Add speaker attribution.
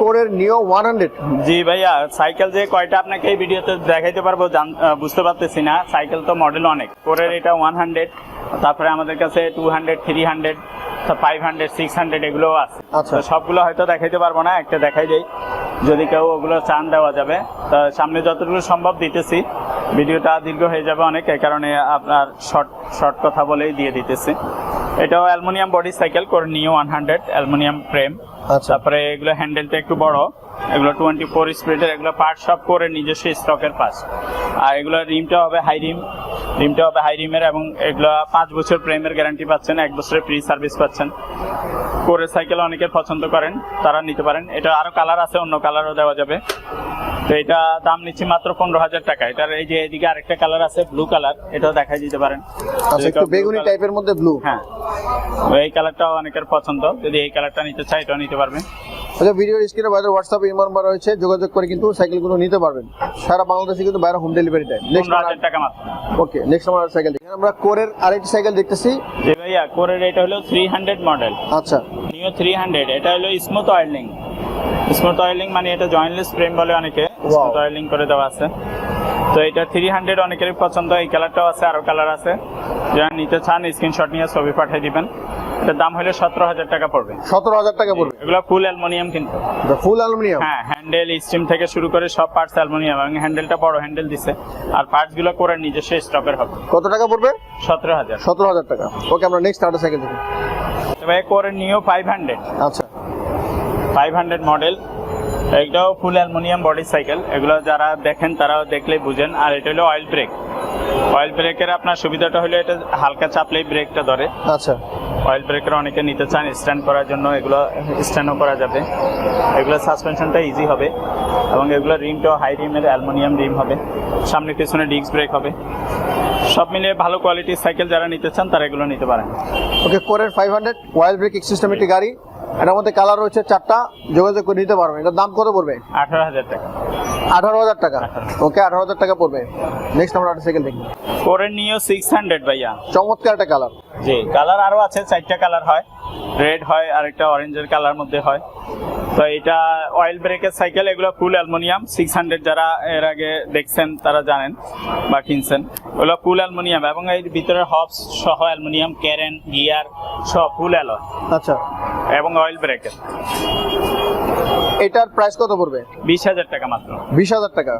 Speaker 1: কোরের নিও one hundred.
Speaker 2: জি ভাইয়া সাইকেল যে কয়টা আপনাকে এই ভিডিওতে দেখাইতে পারব বুঝতে পারতেছি না। সাইকেল তো মডেল অনেক। কোরের এটা ওয়ান হান্ড্রেড তারপরে আমাদের কাছে two hundred three hundred five hundred six hundred এগুলোও আছে।
Speaker 1: আচ্ছা।
Speaker 2: সবগুলো হয়তো দেখাইতে পারব না একটা দেখাই দেই। যদি কেউ ওগুলো চান দেওয়া যাবে। তো সামনে যতটুকু সম্ভব দিতেছি। ভিডিওটা দীর্ঘ হয়ে যাবে অনেক এই কারণে আপনার শর্ট শর্ট কথা বলেই দিয়ে দিতেছি। এটাও অ্যালুমিনিয়াম বডি সাইকেল করে নিও ওয়ান হান্ড্রেড অ্যালুমিনিয়াম ফ্রেম।
Speaker 1: আচ্ছা।
Speaker 2: তারপরে এগুলো হ্যান্ডেলটা একটু বড়। এগুলো টোয়েন্টি ফোর স্পিডের এগুলো পার্ট সব করে নিজস্ব স্টকের পাস আর এগুলো রিমটা হবে হাই রিম রিমটা হবে হাই রিমের এবং এগুলো পাঁচ বছর প্রেমের গ্যারান্টি পাচ্ছেন এক বছরের ফ্রি সার্ভিস পাচ্ছেন। করে সাইকেল অনেকে পছন্দ করেন তারা নিতে পারেন। এটা আরও কালার আছে অন্য কালারও দেওয়া যাবে। তো এটা দাম নিচ্ছি মাত্র পনেরো হাজার টাকা। এটার এই যে এদিকে আরেকটা কালার আছে ব্লু কালার এটাও দেখাই দিতে পারেন।
Speaker 1: আচ্ছা একটু বেগুনি টাইপের মধ্যে ব্লু
Speaker 2: হ্যাঁ। এই কালারটাও অনেকের পছন্দ। যদি এই কালারটা নিতে চাই এটাও নিতে পারবেন
Speaker 1: আচ্ছা ভিডিওর স্ক্রিনে বাইরে হোয়াটসঅ্যাপ ইমো নাম্বার রয়েছে। যোগাযোগ করে কিন্তু সাইকেলগুলো নিতে পারবেন। সারা বাংলাদেশে কিন্তু বাইরে হোম ডেলিভারি দেয়। নেক্সট
Speaker 2: হাজার টাকা মাত্র।
Speaker 1: ওকে নেক্সট আমার সাইকেল দেখি। আমরা কোরের আরেকটি সাইকেল দেখতেছি।
Speaker 2: জি ভাইয়া কোরের এটা হলো থ্রি হান্ড্রেড মডেল
Speaker 1: আচ্ছা।
Speaker 2: নিও থ্রি হান্ড্রেড এটা হলো স্মুথ অয়েলিং স্মুথ অয়েলিং মানে এটা জয়েন্টলেস ফ্রেম বলে অনেকে। স্মুথ অয়েলিং করে দেওয়া আছে। তো এটা থ্রি হান্ড্রেড অনেকেরই পছন্দ। এই কালারটাও আছে আরও কালার আছে। যারা নিতে চান স্ক্রিনশট নিয়ে ছবি পাঠিয়ে দিবেন। এটার দাম হলো সতেরো হাজার টাকা পড়বে।
Speaker 1: সতেরো হাজার টাকা পড়বে?
Speaker 2: এগুলো ফুল অ্যালমোনিয়াম কিন্তু।
Speaker 1: ফুল অ্যালুমিনিয়াম
Speaker 2: হ্যাঁ হ্যান্ডেল স্টিম থেকে শুরু করে সব পার্টস অ্যালমোনিয়াম এবং হ্যান্ডেলটা বড় হ্যান্ডেল দিছে। আর পার্টসগুলো করে নিজস্ব স্টকের হবে।
Speaker 1: কত টাকা পড়বে?
Speaker 2: সতেরো হাজার।
Speaker 1: সতেরো হাজার টাকা। ওকে আমরা নেক্সট আরেকটা সাইকেল দেখি।
Speaker 2: তবে করে নিও ফাইভ হান্ড্রেড
Speaker 1: আচ্ছা।
Speaker 2: ফাইভ হান্ড্রেড মডেল এটাও ফুল অ্যালুমিনিয়াম বডি সাইকেল এগুলো যারা দেখেন তারাও দেখলেই বুঝেন। আর এটা হলো অয়েল ব্রেক অয়েল ব্রেকের আপনার সুবিধাটা হলো এটা হালকা চাপলেই ব্রেকটা ধরে।
Speaker 1: আচ্ছা।
Speaker 2: অয়েল ব্রেকের অনেকে নিতে চান স্ট্যান্ড করার জন্য এগুলো স্ট্যান্ডও করা যাবে। এগুলো সাসপেনশনটা ইজি হবে। এবং এগুলো রিমটাও হাই রিমের অ্যালুমিনিয়াম রিম হবে। সামনে পিছনে ডিস্ক ব্রেক হবে। সব মিলিয়ে ভালো কোয়ালিটির সাইকেল যারা নিতে চান তারা এগুলো নিতে পারেন।
Speaker 1: ওকে কোরের ফাইভ হান্ড্রেড ওয়াইল ব্রেক সিস্টেম একটি গাড়ি। এটার মধ্যে কালার রয়েছে চারটা যোগাযোগ করে নিতে পারবেন। এটার দাম কত পড়বে?
Speaker 2: আঠারো হাজার টাকা।
Speaker 1: আঠারো হাজার টাকা। ওকে আঠারো হাজার টাকা পড়বে। নেক্সট আমরা একটা সাইকেল দেখি।
Speaker 2: কোরের নিও সিক্স হান্ড্রেড ভাইয়া।
Speaker 1: চমৎকার একটা কালার
Speaker 2: জি কালার আরও আছে চারটা কালার হয়। রেড হয় আর একটা অরেঞ্জের কালার মধ্যে হয়। তো এটা অয়েল ব্রেকের সাইকেল এগুলো ফুল অ্যালুমিনিয়াম সিক্স হান্ড্রেড যারা এর আগে দেখছেন তারা জানেন বা কিনছেন। ওগুলো ফুল অ্যালুমিনিয়াম এবং এর ভিতরে হবস সহ অ্যালুমিনিয়াম ক্যারেন গিয়ার সব ফুল অ্যালয়
Speaker 1: আচ্ছা।
Speaker 2: এবং অয়েল ব্রেকের
Speaker 1: এটার প্রাইস কত পড়বে?
Speaker 2: বিশ হাজার টাকা মাত্র।
Speaker 1: বিশ হাজার টাকা।